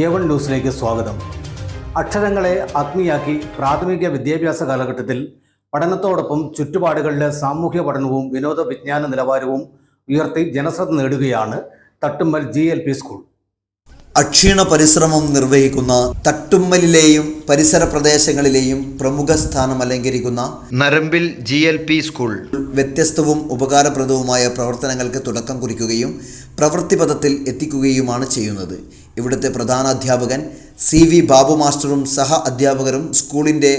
A1 ന്യൂസിലേക്ക് സ്വാഗതം. അക്ഷരങ്ങളെ അഗ്നിയാക്കി പ്രാഥമിക വിദ്യാഭ്യാസ കാലഘട്ടത്തിൽ പഠനത്തോടൊപ്പം ചുറ്റുപാടുകളിലെ സാമൂഹ്യ പഠനവും വിനോദ വിജ്ഞാന നിലവാരവും ഉയർത്തി ജനശ്രദ്ധ നേടുകയാണ് Thattummal G L P school. അക്ഷീണ പരിശ്രമം നിർവഹിക്കുന്ന തട്ടുമ്മലിലെയും പരിസര പ്രദേശങ്ങളിലെയും പ്രമുഖ സ്ഥാനം അലങ്കരിക്കുന്ന Narambil G L P school. വ്യത്യസ്തവും ഉപകാരപ്രദവുമായ പ്രവർത്തനങ്ങൾക്ക് തുടക്കം കുറിക്കുകയും പ്രവൃത്തിപഥത്തിൽ എത്തിക്കുകയുമാണ് ചെയ്യുന്നത്. ഇവിടുത്തെ പ്രധാന അധ്യാപകൻ സി വി ബാബു മാസ്റ്ററും സഹ അധ്യാപകരും സ്കൂളിന്റെ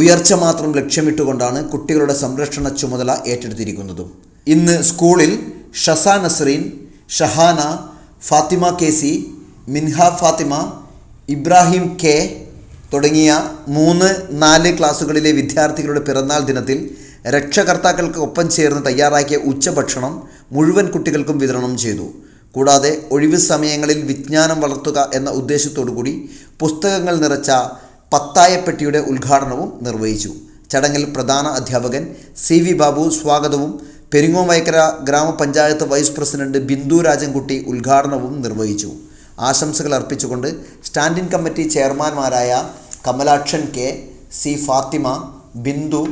ഉയർച്ച മാത്രം ലക്ഷ്യമിട്ടുകൊണ്ടാണ് കുട്ടികളുടെ സംരക്ഷണ ചുമതല ഏറ്റെടുത്തിരിക്കുന്നതും. ഇന്ന് സ്കൂളിൽ Shasa Nasreen Shahana Fathima K C Minha Fathima Ibrahim K തുടങ്ങിയ മൂന്ന് നാല് ക്ലാസ്സുകളിലെ വിദ്യാർത്ഥികളുടെ പിറന്നാൾ ദിനത്തിൽ രക്ഷകർത്താക്കൾക്ക് ഒപ്പം ചേർന്ന് തയ്യാറാക്കിയ ഉച്ചഭക്ഷണം മുഴുവൻ കുട്ടികൾക്കും വിതരണം ചെയ്തു. കൂടാതെ ഒഴിവ് സമയങ്ങളിൽ വിജ്ഞാനം വളർത്തുക എന്ന ഉദ്ദേശത്തോടു കൂടി പുസ്തകങ്ങൾ നിറച്ച പത്തായപ്പെട്ടിയുടെ ഉദ്ഘാടനവും നിർവഹിച്ചു. ചടങ്ങിൽ പ്രധാന അധ്യാപകൻ സി വി ബാബു സ്വാഗതവും പെരിങ്ങോമൈക്കര ഗ്രാമപഞ്ചായത്ത് വൈസ് പ്രസിഡന്റ് ബിന്ദു രാജൻകുട്ടി ഉദ്ഘാടനവും നിർവഹിച്ചു. ആശംസകൾ അർപ്പിച്ചുകൊണ്ട് standing committee ചെയർമാൻമാരായ Kamalakshan K C Fathima Bindu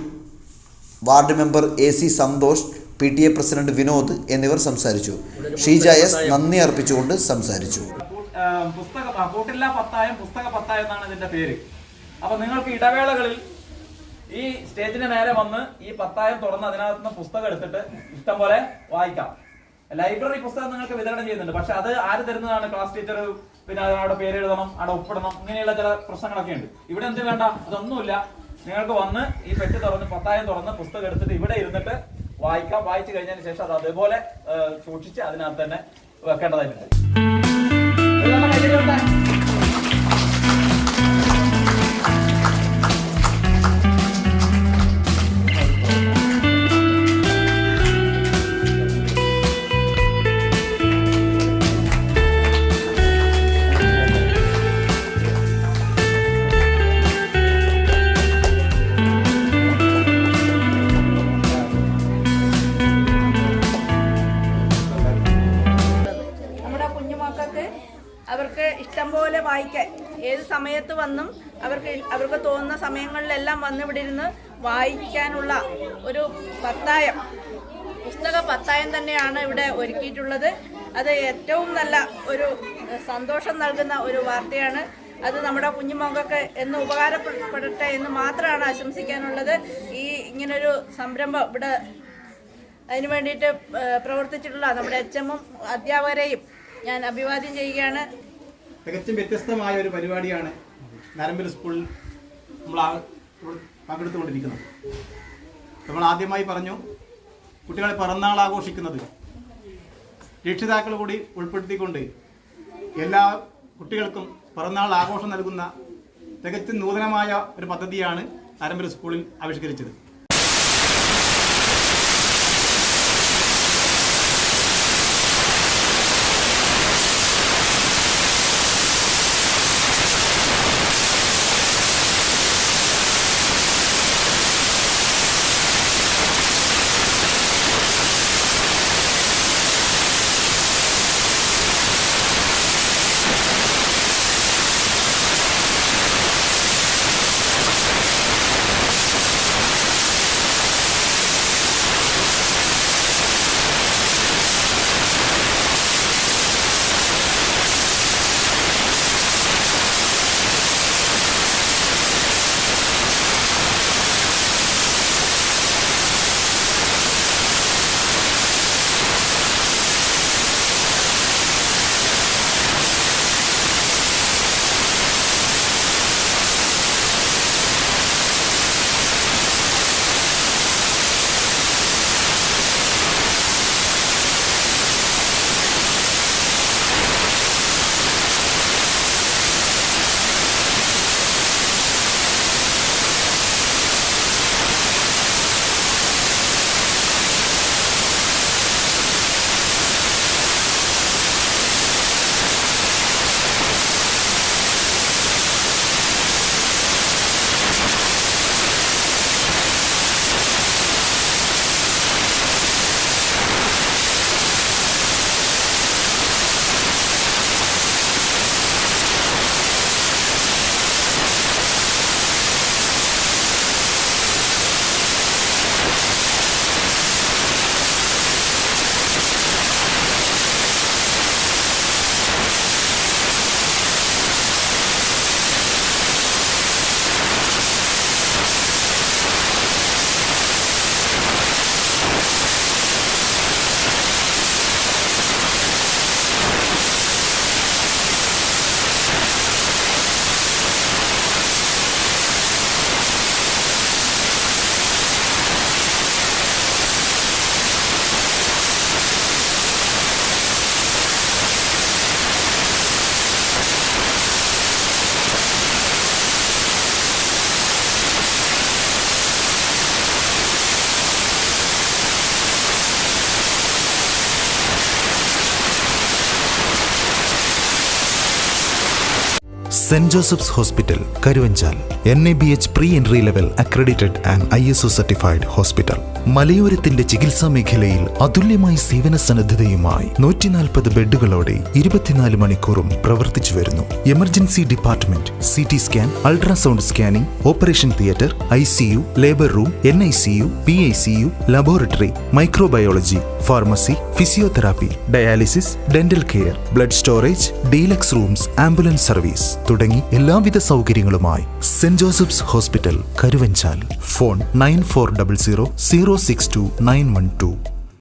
ward member A C Santhosh P T A president Vinod എന്നിവർ സംസാരിച്ചു. ഷീജ എസ് നന്ദി അർപ്പിച്ചുകൊണ്ട് സംസാരിച്ചു. പുസ്തക ആ, കൂട്ടില്ല പത്തായം പുസ്തക പത്തായം എന്നാണ് ഇതിന്റെ പേര്. അപ്പൊ നിങ്ങൾക്ക് ഇടവേളകളിൽ ഈ സ്റ്റേജിന്റെ നേരെ വന്ന് ഈ പത്തായം തുറന്ന് അതിനകത്ത് നിന്ന് പുസ്തകം എടുത്തിട്ട് ഇഷ്ടം പോലെ വായിക്കാം. ലൈബ്രറി പുസ്തകം നിങ്ങൾക്ക് വിതരണം ചെയ്യുന്നുണ്ട്. പക്ഷെ അത് ആര് തരുന്നതാണ്? ക്ലാസ് ടീച്ചർ പിന്നെ അവിടെ പേര് എഴുതണം അവിടെ ഒപ്പിടണം ഇങ്ങനെയുള്ള ചില പ്രശ്നങ്ങളൊക്കെ ഉണ്ട്. ഇവിടെ എന്ത് വേണ്ട? അതൊന്നുമില്ല. നിങ്ങൾക്ക് വന്ന് ഈ പെട്ടി തുറന്ന് പത്തായം തുറന്ന് പുസ്തകം എടുത്തിട്ട് ഇവിടെ ഇരുന്നിട്ട് വായിക്കാം. വായിച്ചു കഴിഞ്ഞതിന് ശേഷം അത് അതേപോലെ സൂക്ഷിച്ച് അതിനകത്ത് തന്നെ വെക്കേണ്ടതായിട്ടുണ്ട്. അവർക്ക് ഇഷ്ടം പോലെ വായിക്കാൻ. ഏത് സമയത്ത് വന്നും അവർക്ക് അവർക്ക് തോന്നുന്ന സമയങ്ങളിലെല്ലാം വന്ന് ഇവിടെ ഇരുന്ന് വായിക്കാനുള്ള ഒരു പത്തായം. പുസ്തക പത്തായം തന്നെയാണ് ഇവിടെ ഒരുക്കിയിട്ടുള്ളത്. അത് ഏറ്റവും നല്ല ഒരു സന്തോഷം നൽകുന്ന ഒരു വാർത്തയാണ്. അത് നമ്മുടെ കുഞ്ഞുമക്കൾക്ക് എന്ന് ഉപകാരപ്പെടട്ടെ എന്ന് മാത്രമാണ് ആശംസിക്കാനുള്ളത്. ഈ ഇങ്ങനൊരു സംരംഭം ഇവിടെ അതിനു വേണ്ടിയിട്ട് പ്രവർത്തിച്ചിട്ടുള്ള നമ്മുടെ എച്ച് അധ്യാപകരെയും ഞാൻ അഭിവാദ്യം ചെയ്യുകയാണ്. തികച്ചും വ്യത്യസ്തമായ ഒരു പരിപാടിയാണ് നരമ്പിൽ സ്കൂളിൽ നമ്മൾ പങ്കെടുത്തുകൊണ്ടിരിക്കുന്നത്. നമ്മൾ ആദ്യമായി പറഞ്ഞു കുട്ടികളെ പിറന്നാൾ ആഘോഷിക്കുന്നത് രക്ഷിതാക്കൾ കൂടി ഉൾപ്പെടുത്തിക്കൊണ്ട് എല്ലാ കുട്ടികൾക്കും പിറന്നാൾ ആഘോഷം നൽകുന്ന തികച്ചും നൂതനമായ ഒരു പദ്ധതിയാണ് നരമ്പിൽ സ്കൂളിൽ ആവിഷ്കരിച്ചത്. Saint Joseph's hospital Karuvanchal. N A B H pre entry level accredited and I S O certified hospital മലയോരത്തിന്റെ ചികിത്സാ മേഖലയിൽ അതുല്യമായ സേവന സന്നദ്ധതയുമായി നൂറ്റിനാൽപ്പത് ബെഡുകളോടെ ഇരുപത്തിനാല് മണിക്കൂറും പ്രവർത്തിച്ചു വരുന്നു. Emergency department C T scan ultrasound scanning operation theatre I C U labour room N I C U P I C U laboratory microbiology pharmacy physiotherapy dialysis dental care blood storage deluxe rooms ambulance service തുടങ്ങി എല്ലാവിധ സൗകര്യങ്ങളുമായി Saint Joseph's hospital Karuvanchal. Phone nine four double zero zero six two nine one two